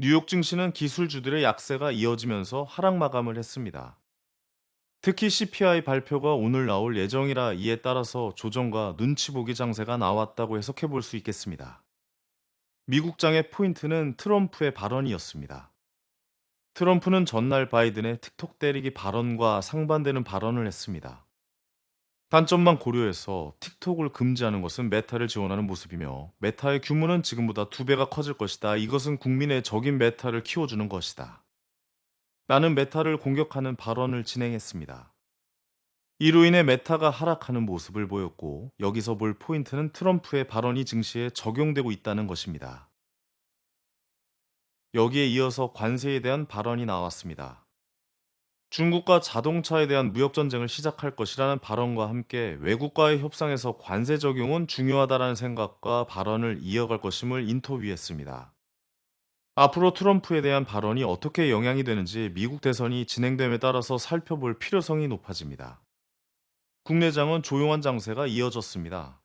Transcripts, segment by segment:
뉴욕 증시는 기술주들의 약세가 이어지면서 하락 마감을 했습니다. 특히 CPI 발표가 오늘 나올 예정이라 이에 따라서 조정과 눈치 보기 장세가 나왔다고 해석해 볼 수 있겠습니다. 미국장의 포인트는 트럼프의 발언이었습니다. 트럼프는 전날 바이든의 틱톡 때리기 발언과 상반되는 발언을 했습니다. 단점만 고려해서 틱톡을 금지하는 것은 메타를 지원하는 모습이며 메타의 규모는 지금보다 두 배가 커질 것이다. 이것은 국민의 적인 메타를 키워주는 것이다. 나는 메타를 공격하는 발언을 진행했습니다. 이로 인해 메타가 하락하는 모습을 보였고 여기서 볼 포인트는 트럼프의 발언이 증시에 적용되고 있다는 것입니다. 여기에 이어서 관세에 대한 발언이 나왔습니다. 중국과 자동차에 대한 무역 전쟁을 시작할 것이라는 발언과 함께 외국과의 협상에서 관세 적용은 중요하다라는 생각과 발언을 이어갈 것임을 인터뷰했습니다. 앞으로 트럼프에 대한 발언이 어떻게 영향이 되는지 미국 대선이 진행됨에 따라서 살펴볼 필요성이 높아집니다. 국내장은 조용한 장세가 이어졌습니다.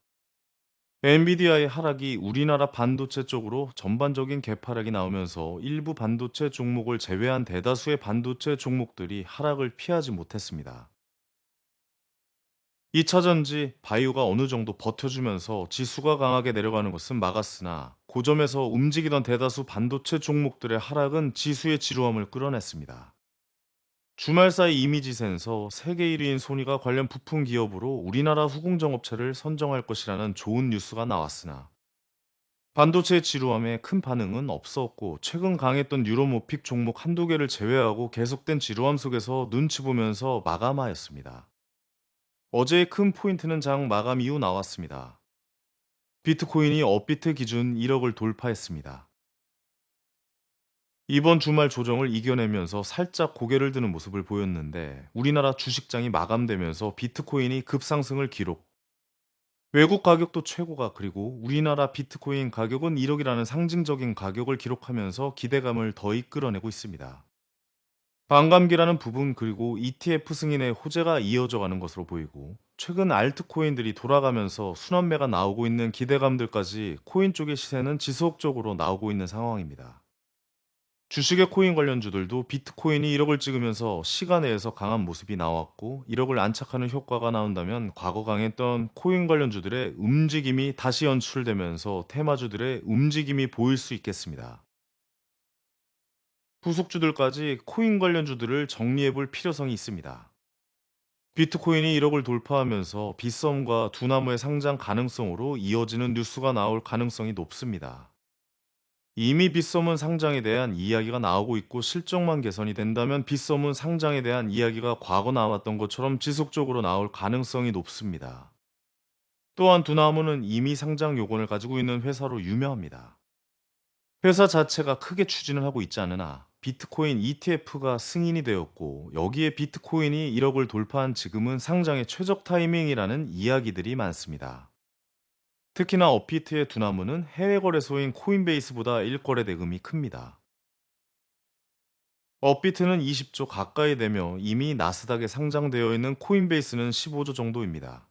엔비디아의 하락이 우리나라 반도체 쪽으로 전반적인 개파락이 나오면서 일부 반도체 종목을 제외한 대다수의 반도체 종목들이 하락을 피하지 못했습니다. 2차 전지, 바이오가 어느 정도 버텨주면서 지수가 강하게 내려가는 것은 막았으나 고점에서 움직이던 대다수 반도체 종목들의 하락은 지수의 지루함을 끌어냈습니다. 주말 사이 이미지 센서 세계 1위인 소니가 관련 부품 기업으로 우리나라 후공정 업체를 선정할 것이라는 좋은 뉴스가 나왔으나 반도체 지루함에 큰 반응은 없었고 최근 강했던 유로모픽 종목 한두 개를 제외하고 계속된 지루함 속에서 눈치 보면서 마감하였습니다. 어제의 큰 포인트는 장 마감 이후 나왔습니다. 비트코인이 업비트 기준 1억을 돌파했습니다. 이번 주말 조정을 이겨내면서 살짝 고개를 드는 모습을 보였는데 우리나라 주식장이 마감되면서 비트코인이 급상승을 기록. 외국 가격도 최고가 그리고 우리나라 비트코인 가격은 1억이라는 상징적인 가격을 기록하면서 기대감을 더 이끌어내고 있습니다. 반감기라는 부분 그리고 ETF 승인의 호재가 이어져 가는 것으로 보이고 최근 알트코인들이 돌아가면서 순환매가 나오고 있는 기대감들까지 코인 쪽의 시세는 지속적으로 나오고 있는 상황입니다. 주식의 코인 관련주들도 비트코인이 1억을 찍으면서 시간 내에서 강한 모습이 나왔고 1억을 안착하는 효과가 나온다면 과거 강했던 코인 관련주들의 움직임이 다시 연출되면서 테마주들의 움직임이 보일 수 있겠습니다. 후속주들까지 코인 관련주들을 정리해 볼 필요성이 있습니다. 비트코인이 1억을 돌파하면서 빗썸과 두나무의 상장 가능성으로 이어지는 뉴스가 나올 가능성이 높습니다. 이미 빗썸은 상장에 대한 이야기가 나오고 있고 실적만 개선이 된다면 빗썸은 상장에 대한 이야기가 과거 나왔던 것처럼 지속적으로 나올 가능성이 높습니다. 또한 두나무는 이미 상장 요건을 가지고 있는 회사로 유명합니다. 회사 자체가 크게 추진을 하고 있지 않으나 비트코인 ETF가 승인이 되었고 여기에 비트코인이 1억을 돌파한 지금은 상장의 최적 타이밍이라는 이야기들이 많습니다. 특히나 업비트의 두나무는 해외 거래소인 코인베이스보다 일거래 대금이 큽니다. 업비트는 20조 가까이 되며 이미 나스닥에 상장되어 있는 코인베이스는 15조 정도입니다.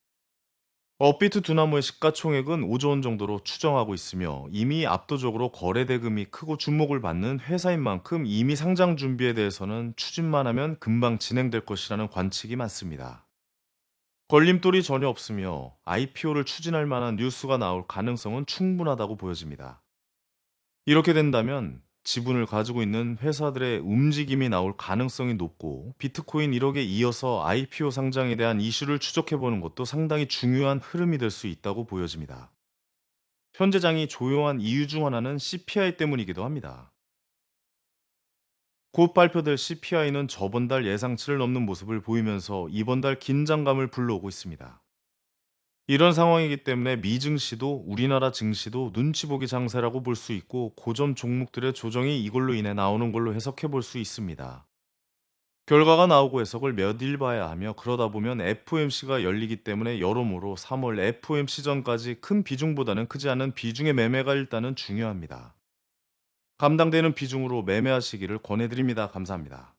업비트 두나무의 시가총액은 5조 원 정도로 추정하고 있으며 이미 압도적으로 거래 대금이 크고 주목을 받는 회사인 만큼 이미 상장 준비에 대해서는 추진만 하면 금방 진행될 것이라는 관측이 많습니다. 걸림돌이 전혀 없으며 IPO를 추진할 만한 뉴스가 나올 가능성은 충분하다고 보여집니다. 이렇게 된다면 지분을 가지고 있는 회사들의 움직임이 나올 가능성이 높고 비트코인 1억에 이어서 IPO 상장에 대한 이슈를 추적해 보는 것도 상당히 중요한 흐름이 될 수 있다고 보여집니다. 현재 장이 조용한 이유 중 하나는 CPI 때문이기도 합니다. 곧 발표될 CPI는 저번 달 예상치를 넘는 모습을 보이면서 이번 달 긴장감을 불러오고 있습니다. 이런 상황이기 때문에 미 증시도 우리나라 증시도 눈치 보기 장세라고 볼 수 있고 고점 종목들의 조정이 이걸로 인해 나오는 걸로 해석해 볼 수 있습니다. 결과가 나오고 해석을 몇 일 봐야 하며 그러다 보면 FOMC가 열리기 때문에 여러모로 3월 FOMC 전까지 큰 비중보다는 크지 않은 비중의 매매가 일단은 중요합니다. 감당되는 비중으로 매매하시기를 권해드립니다. 감사합니다.